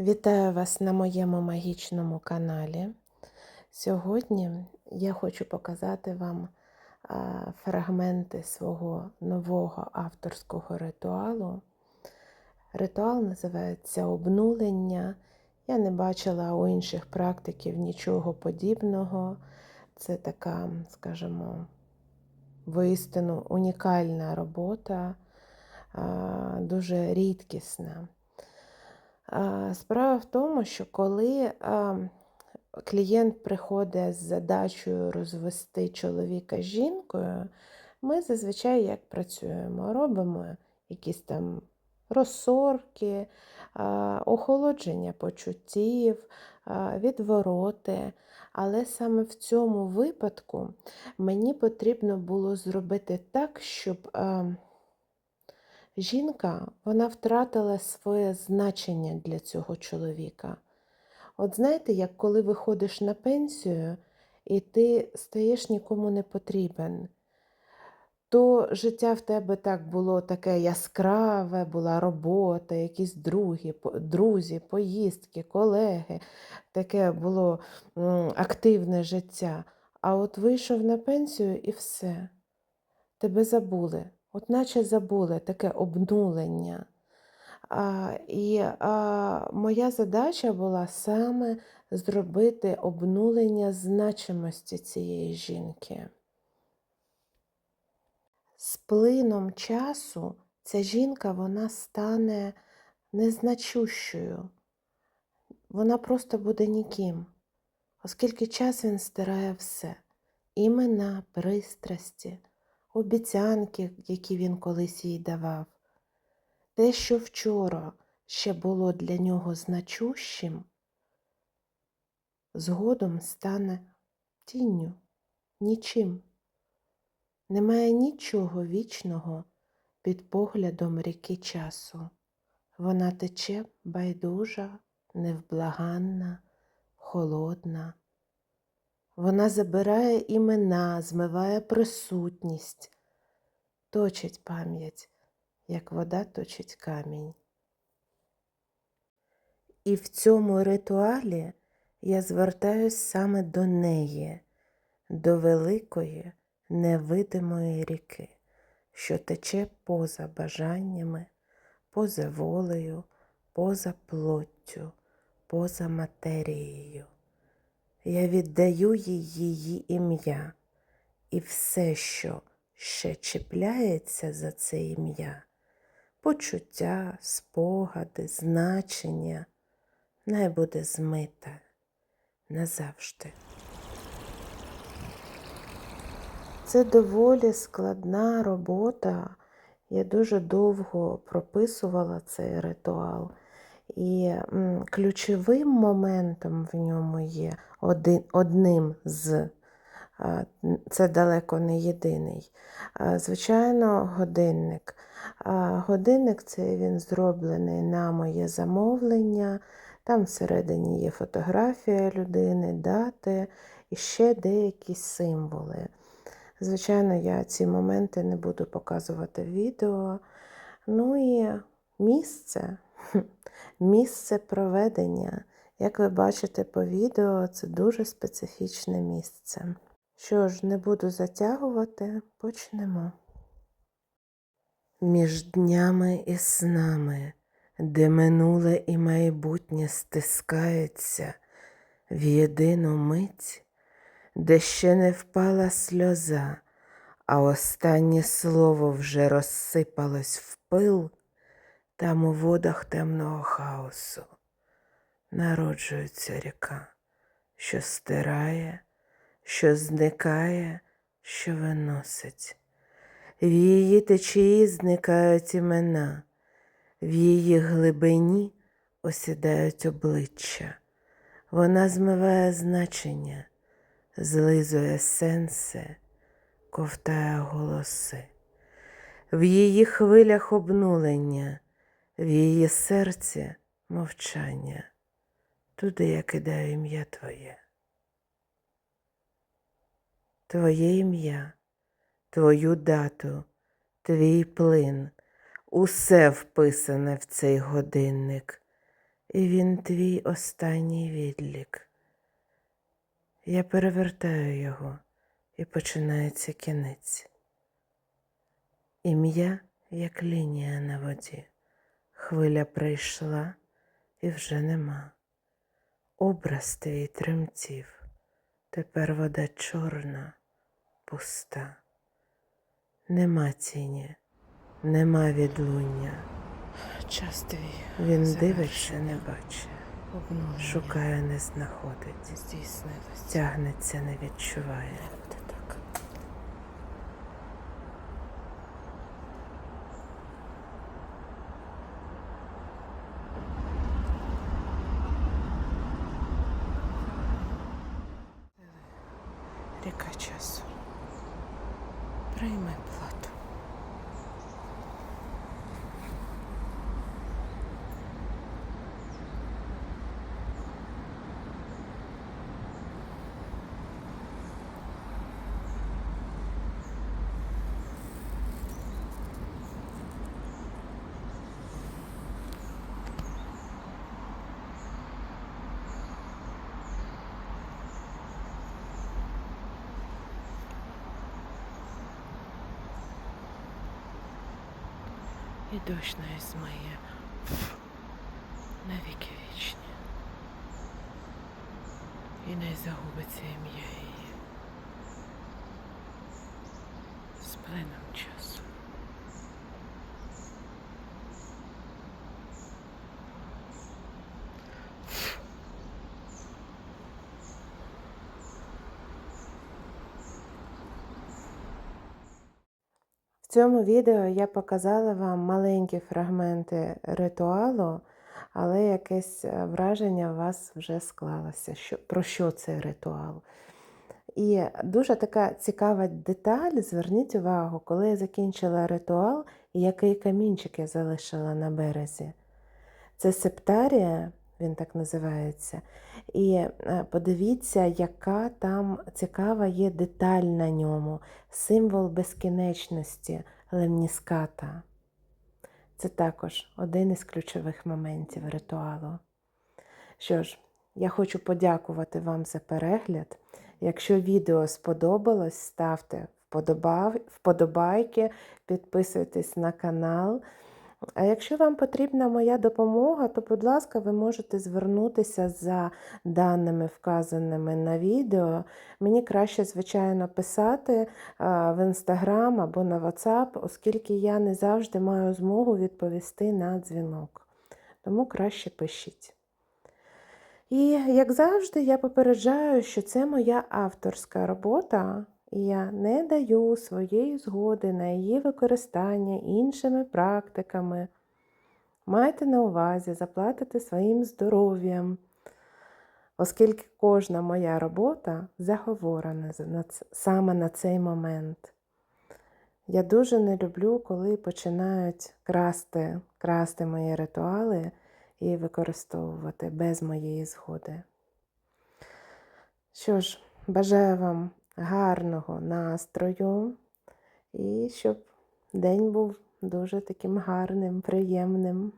Вітаю вас на моєму магічному каналі. Сьогодні я хочу показати вам фрагменти свого нового авторського ритуалу. Ритуал називається обнулення. Я не бачила у інших практиків нічого подібного. Це така, скажімо, воістину унікальна робота, дуже рідкісна. Справа в тому, що коли клієнт приходить з задачею розвести чоловіка з жінкою, ми зазвичай як працюємо? Робимо якісь там розсорки, охолодження почуттів, відвороти. Але саме в цьому випадку мені потрібно було зробити так, щоб. Жінка вона втратила своє значення для цього чоловіка. От знаєте, як коли виходиш на пенсію і ти стаєш нікому не потрібен, то життя в тебе так було таке яскраве, була робота, якісь другі, друзі, поїздки, колеги, таке було активне життя. А от вийшов на пенсію і все тебе забули, от наче забули таке обнулення. А, і а, моя задача була саме зробити обнулення значимості цієї жінки. З плином часу ця жінка вона стане незначущою, вона просто буде ніким, оскільки час він стирає все імена, пристрасті, обіцянки, які він колись їй давав. Те, що вчора ще було для нього значущим, згодом стане тінню, нічим. Немає нічого вічного під поглядом ріки часу. Вона тече байдужа, невблаганна, холодна. Вона забирає імена, змиває присутність, точить пам'ять, як вода точить камінь. І в цьому ритуалі я звертаюсь саме до неї, до великої невидимої ріки, що тече поза бажаннями, поза волею, поза плоттю, поза матерією. Я віддаю їй її ім'я, і все, що ще чіпляється за це ім'я, почуття, спогади, значення, най буде змите назавжди. Це доволі складна робота. Я дуже довго прописувала цей ритуал. І ключовим моментом в ньому є один, одним з, це далеко не єдиний. Звичайно, годинник. Годинник цей він зроблений на моє замовлення. Там всередині є фотографія людини, дати і ще деякі символи. Звичайно, я ці моменти не буду показувати в відео. Ну і місце. Місце проведення. Як ви бачите по відео, це дуже специфічне місце. Що ж, не буду затягувати, почнемо. Між днями і снами, де минуле і майбутнє стискаються в єдину мить, де ще не впала сльоза, а останнє слово вже розсипалось в пил, там у водах темного хаосу народжується ріка, що стирає, що зникає, що виносить. В її течії зникають імена, в її глибині осідають обличчя. Вона змиває значення, злизує сенси, ковтає голоси. В її хвилях обнулення, в її серці мовчання. Туди я кидаю ім'я Твоє. Твоє ім'я, Твою дату, Твій плин, усе вписане в цей годинник. і він твій останній відлік. Я перевертаю його, і починається кінець. Ім'я, як лінія на воді. Хвиля прийшла і вже нема. Образ твій тремтів, тепер вода чорна, пуста. Нема тіні, нема відлуння. Час твій Він дивиться, не бачить, шукає, не знаходить, здійснилось. тягнеться, не відчуває. Ріка часу. Прийми плату. І дощ не змиє навіки вічні. І не загубиться ім'я її з плином часу. В цьому відео я показала вам маленькі фрагменти ритуалу, але якесь е, враження у вас вже склалося, що, про що цей ритуал. І дуже така цікава деталь, зверніть увагу, коли я закінчила ритуал, який камінчик я залишила на березі. Це септарія, він так називається. І е, подивіться, яка там цікава є деталь на ньому, символ безкінечності лемніската. Це також один із ключових моментів ритуалу. Що ж, я хочу подякувати вам за перегляд. Якщо відео сподобалось, ставте вподобайки, підписуйтесь на канал. А якщо вам потрібна моя допомога, то, будь ласка, ви можете звернутися за даними, вказаними на відео. Мені краще, звичайно, писати в інстаграм або на WhatsApp, оскільки я не завжди маю змогу відповісти на дзвінок. Тому краще пишіть. І, як завжди, я попереджаю, що це моя авторська робота, і я не даю своєї згоди на її використання іншими практиками. Майте на увазі заплатити своїм здоров'ям, оскільки кожна моя робота заговорена саме на цей момент. Я дуже не люблю, коли починають красти, красти мої ритуали і використовувати без моєї згоди. Що ж, бажаю вам гарного настрою і щоб день був дуже таким гарним, приємним.